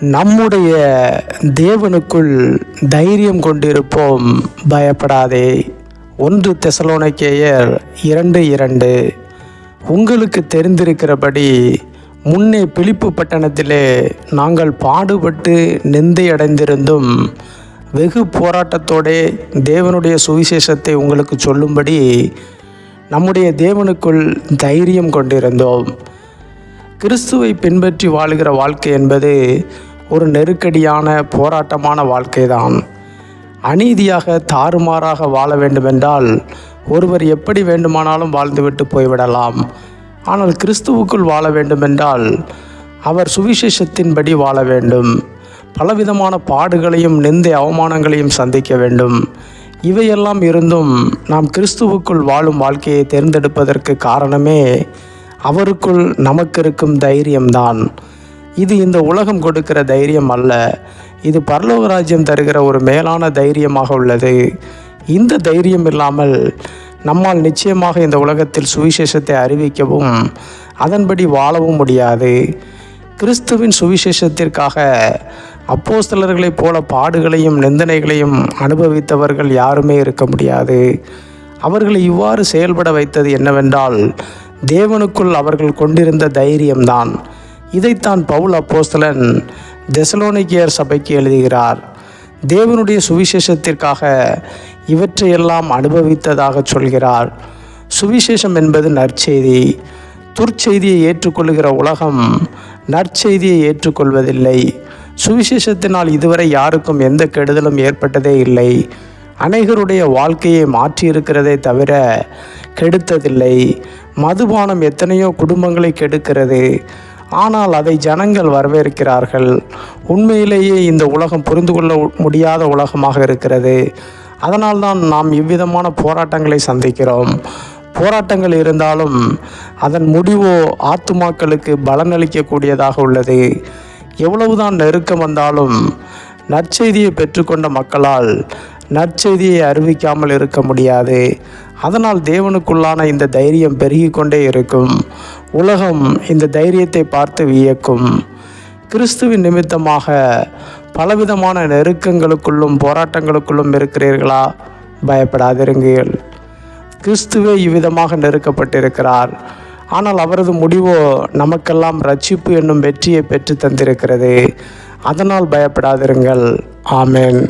நம்முடைய தேவனுக்குள் தைரியம் கொண்டிருப்போம். பயப்படாதே. ஒன்று தெசலோனிக்கேயர் இரண்டு இரண்டு. உங்களுக்கு தெரிந்திருக்கிறபடி முன்னே பிலிப்பு பட்டணத்திலே நாங்கள் பாடுபட்டு நிந்தையடைந்திருந்தும் வெகு போராட்டத்தோடே தேவனுடைய சுவிசேஷத்தை உங்களுக்கு சொல்லும்படி நம்முடைய தேவனுக்குள் தைரியம் கொண்டிருந்தோம். கிறிஸ்துவை பின்பற்றி வாழுகிற வாழ்க்கை என்பது ஒரு நெருக்கடியான போராட்டமான வாழ்க்கைதான். அநீதியாக தாறுமாறாக வாழ வேண்டுமென்றால் ஒருவர் எப்படி வேண்டுமானாலும் வாழ்ந்துவிட்டு போய்விடலாம். ஆனால் கிறிஸ்துவுக்குள் வாழ வேண்டுமென்றால் அவர் சுவிசேஷத்தின்படி வாழ வேண்டும். பலவிதமான பாடுகளையும் நிந்தை அவமானங்களையும் சந்திக்க வேண்டும். இவையெல்லாம் இருந்தும் நாம் கிறிஸ்துவுக்குள் வாழும் வாழ்க்கையை தேர்ந்தெடுப்பதற்கு காரணமே அவருக்குள் நமக்கு இருக்கும் தைரியம்தான். இது இந்த உலகம் கொடுக்கிற தைரியம் அல்ல. இது பரலோக ராஜ்யம் தருகிற ஒரு மேலான தைரியமாக உள்ளது. இந்த தைரியம் இல்லாமல் நம்மால் நிச்சயமாக இந்த உலகத்தில் சுவிசேஷத்தை அறிவிக்கவும் அதன்படி வாழவும் முடியாது. கிறிஸ்துவின் சுவிசேஷத்திற்காக அப்போஸ்தலர்களைப் போல பாடுகளையும் நிந்தனைகளையும் அனுபவித்தவர்கள் யாருமே இருக்க முடியாது. அவர்களை இவ்வாறு செயல்பட வைத்தது என்னவென்றால் தேவனுக்குள் அவர்கள் கொண்டிருந்த தைரியம்தான். இதைத்தான் பவுல் அப்போஸ்தலன் தெசலோனிக்கியர் சபைக்கு எழுதுகிறார். தேவனுடைய சுவிசேஷத்திற்காக இவற்றையெல்லாம் அனுபவித்ததாக சொல்கிறார். சுவிசேஷம் என்பது நற்செய்தி. துர்ச்செய்தியை ஏற்றுக்கொள்கிற உலகம் நற்செய்தியை ஏற்றுக்கொள்வதில்லை. சுவிசேஷத்தினால் இதுவரை யாருக்கும் எந்த கெடுதலும் ஏற்பட்டதே இல்லை. அநேகருடைய வாழ்க்கையை மாற்றியிருக்கிறதே தவிர கெடுத்ததில்லை. மதுபானம் எத்தனையோ குடும்பங்களை கெடுக்கிறது. ஆனால் அதை ஜனங்கள் வரவேற்கிறார்கள். உண்மையிலேயே இந்த உலகம் புரிந்து கொள்ள முடியாத உலகமாக இருக்கிறது. அதனால்தான் நாம் இவ்விதமான போராட்டங்களை சந்திக்கிறோம். போராட்டங்கள் இருந்தாலும் அதன் முடிவோ ஆத்துமாக்களுக்கு பலனளிக்கக்கூடியதாக உள்ளது. எவ்வளவுதான் நெருக்கம் வந்தாலும் நற்செய்தியை பெற்றுக்கொண்ட மக்களால் நற்செய்தியை அறிவிக்காமல் இருக்க முடியாது. அதனால் தேவனுக்குள்ளான இந்த தைரியம் பெருகி கொண்டே இருக்கும். உலகம் இந்த தைரியத்தை பார்த்து வியக்கும். கிறிஸ்துவின் நிமித்தமாக பலவிதமான நெருக்கங்களுக்குள்ளும் போராட்டங்களுக்குள்ளும் இருக்கிறீர்களா? பயப்படாதிருங்கள். கிறிஸ்துவே இவ்விதமாக நெருக்கப்பட்டிருக்கிறார். ஆனால் அவரது முடிவோ நமக்கெல்லாம் ரட்சிப்பு என்னும் வெற்றியை பெற்று தந்திருக்கிறது. அதனால் பயப்படாதிருங்கள். ஆமென்.